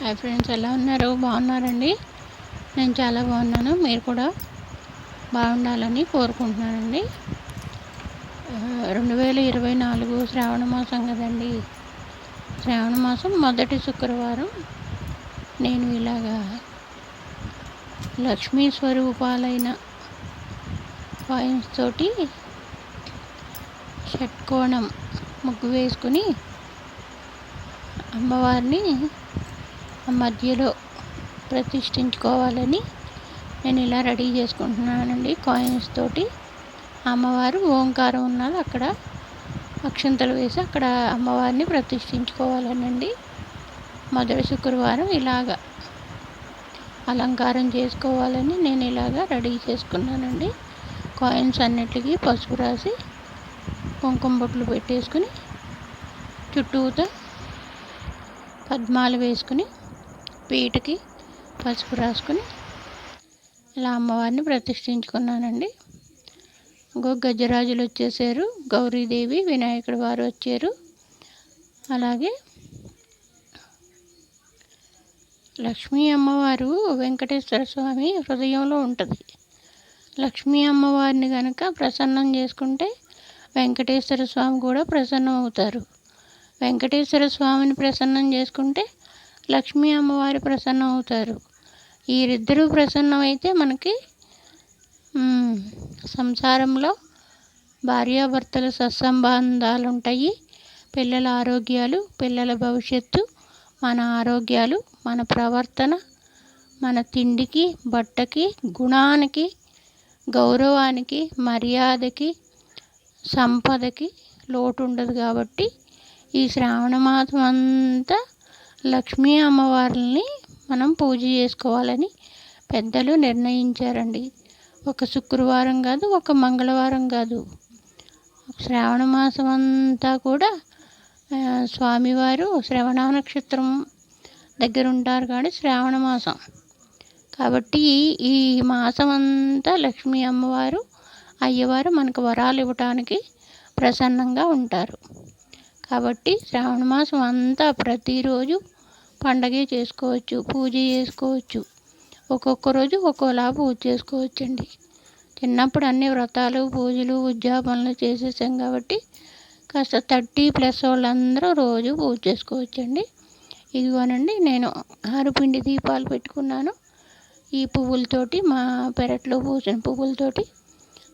Hi friends ఎలా ఉన్నారు? బాగున్నారండి? నేను చాలా బాగున్నాను. మీరు కూడా బాగుండాలని కోరుకుంటున్నానండి. రెండు వేల ఇరవై నాలుగు శ్రావణ మాసం కదండి. శ్రావణ మాసం మొదటి శుక్రవారం. నేను ఇలాగా లక్ష్మీ స్వరూపాలైన కాయిన్స్ తోటి షట్కోణం ముగ్గు వేసుకుని అమ్మవారిని మధ్యలో ప్రతిష్ఠించుకోవాలని నేను ఇలా రెడీ చేసుకుంటున్నానండి కాయిన్స్ తోటి. అమ్మవారు ఓంకారం ఉన్నది అక్కడ. అక్షంతలు వేసి అక్కడ అమ్మవారిని ప్రతిష్ఠించుకోవాలనండి. మొదటి శుక్రవారం ఇలాగ అలంకారం చేసుకోవాలని నేను ఇలాగ రెడీ చేసుకున్నానండి. కాయిన్స్ అన్నిటికీ పసుపు రాసి కుంకుమ బొట్లు పెట్టేసుకుని చుట్టూతో పద్మాలు వేసుకుని పీటకి పసుపు రాసుకుని ఇలా అమ్మవారిని ప్రతిష్ఠించుకున్నానండి. ఇంకో గజరాజులు వచ్చేసారు. గౌరీదేవి వినాయకుడు వారు వచ్చారు. అలాగే లక్ష్మీ అమ్మవారు వెంకటేశ్వర స్వామి హృదయంలో ఉంటుంది. లక్ష్మీ అమ్మవారిని కనుక ప్రసన్నం చేసుకుంటే వెంకటేశ్వర స్వామి కూడా ప్రసన్నం అవుతారు వెంకటేశ్వర స్వామిని ప్రసన్నం చేసుకుంటే లక్ష్మీ అమ్మవారి ప్రసన్నం అవుతారు వీరిద్దరూ ప్రసన్నం అయితే మనకి సంసారంలో భార్యాభర్తల సత్సంబంధాలు ఉంటాయి పిల్లల ఆరోగ్యాలు పిల్లల భవిష్యత్తు మన ఆరోగ్యాలు మన ప్రవర్తన మన తిండికి బట్టకి గుణానికి గౌరవానికి మర్యాదకి సంపదకి లోటు ఉండదు కాబట్టి ఈ శ్రావణ మాసం అంతా లక్ష్మీ అమ్మవారిని మనం పూజ చేసుకోవాలని పెద్దలు నిర్ణయించారండి. ఒక శుక్రవారం కాదు ఒక మంగళవారం కాదు. శ్రావణ మాసం అంతా కూడా స్వామివారు శ్రవణ నక్షత్రం దగ్గర ఉంటారు కానీ శ్రావణ మాసం. కాబట్టి ఈ మాసం అంతా లక్ష్మీ అమ్మవారు అయ్యవారు మనకు వరాలు ఇవ్వటానికి ప్రసన్నంగా ఉంటారు. కాబట్టి శ్రావణ మాసం అంతా ప్రతిరోజు పండగే చేసుకోవచ్చు పూజ చేసుకోవచ్చు. ఒక్కొక్క రోజు ఒక్కోలా పూజ చేసుకోవచ్చండి. చిన్నప్పుడు అన్ని వ్రతాలు పూజలు ఉద్యాపనలు చేసేసాం కాబట్టి కాస్త థర్టీ ప్లస్ వాళ్ళందరూ రోజు పూజ చేసుకోవచ్చండి. ఇదిగోనండి నేను ఆరుపిండి దీపాలు పెట్టుకున్నాను. ఈ పువ్వులతోటి మా పెరట్లో పూసిన పువ్వులతోటి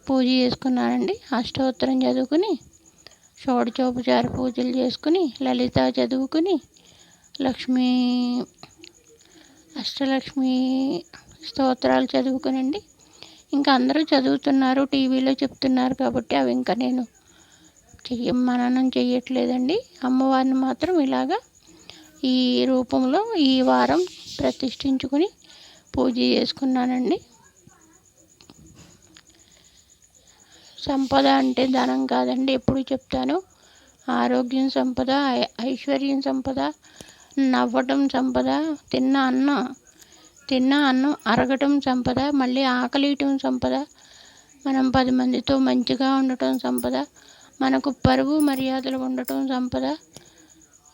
పూజ చేసుకున్నానండి. అష్టోత్తరం చదువుకుని షోడచోపచార పూజలు చేసుకుని లలిత చదువుకుని లక్ష్మీ అష్టలక్ష్మి స్తోత్రాలు చదువుకునండి. ఇంకా అందరూ చదువుతున్నారు టీవీలో చెప్తున్నారు కాబట్టి అవి ఇంకా నేను చెయ్య మననం చెయ్యట్లేదండి. అమ్మవారిని మాత్రం ఇలాగా ఈ రూపంలో ఈ వారం ప్రతిష్ఠించుకుని పూజ చేసుకున్నానండి. సంపద అంటే ధనం కాదండి ఎప్పుడు చెప్తాను. ఆరోగ్యం సంపద ఐశ్వర్యం సంపద నవ్వటం సంపద తిన్న అన్నం. తిన్న అన్నం అరగటం సంపద మళ్ళీ ఆకలియటం సంపద మనం పది మందితో మంచిగా ఉండటం సంపద మనకు పరువు మర్యాదలు ఉండటం సంపద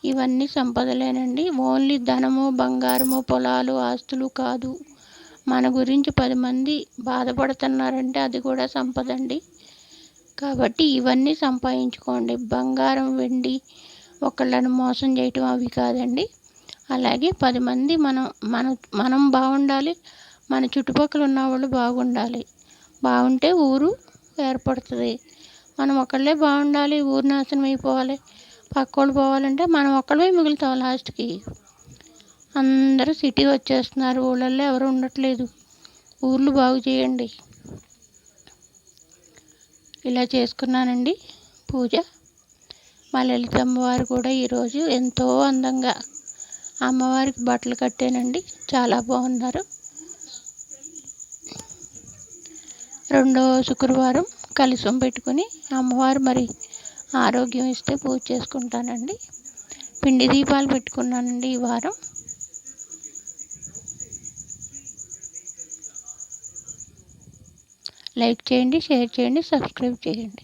ఇవన్నీ సంపదలేనండి ఓన్లీ ధనము బంగారము పొలాలు ఆస్తులు కాదు. మన గురించి పది మంది బాధపడుతున్నారంటే అది కూడా సంపద అండి కాబట్టి ఇవన్నీ సంపాదించుకోండి. బంగారం వెండి ఒకళ్ళని మోసం చేయటం అవి కాదండి. అలాగే పది మంది మనం మన మనం బాగుండాలి మన చుట్టుపక్కల ఉన్న వాళ్ళు బాగుండాలి. బాగుంటే ఊరు ఏర్పడుతుంది. మనం ఒకళ్ళే బాగుండాలి ఊరు నాశనం అయిపోవాలి పక్కోళ్ళు పోవాలంటే మనం ఒక్కళ్ళమే మిగులుతాం లాస్ట్కి. అందరూ సిటీ వచ్చేస్తున్నారు ఊళ్ళల్లో ఎవరు ఉండట్లేదు. ఊర్లు బాగు చేయండి. ఇలా చేసుకున్నానండి. పూజ. మా లలితమ్మ వారు కూడా ఈరోజు ఎంతో అందంగా అమ్మవారికి బట్టలు కట్టానండి. చాలా బాగున్నారు. రెండో శుక్రవారం కలిసం పెట్టుకుని అమ్మవారు మరి ఆరోగ్యం ఇస్తే పూజ చేసుకుంటానండి. పిండి దీపాలు పెట్టుకున్నానండి ఈ వారం. లైక్ చేయండి షేర్ చేయండి సబ్స్క్రైబ్ చేయండి.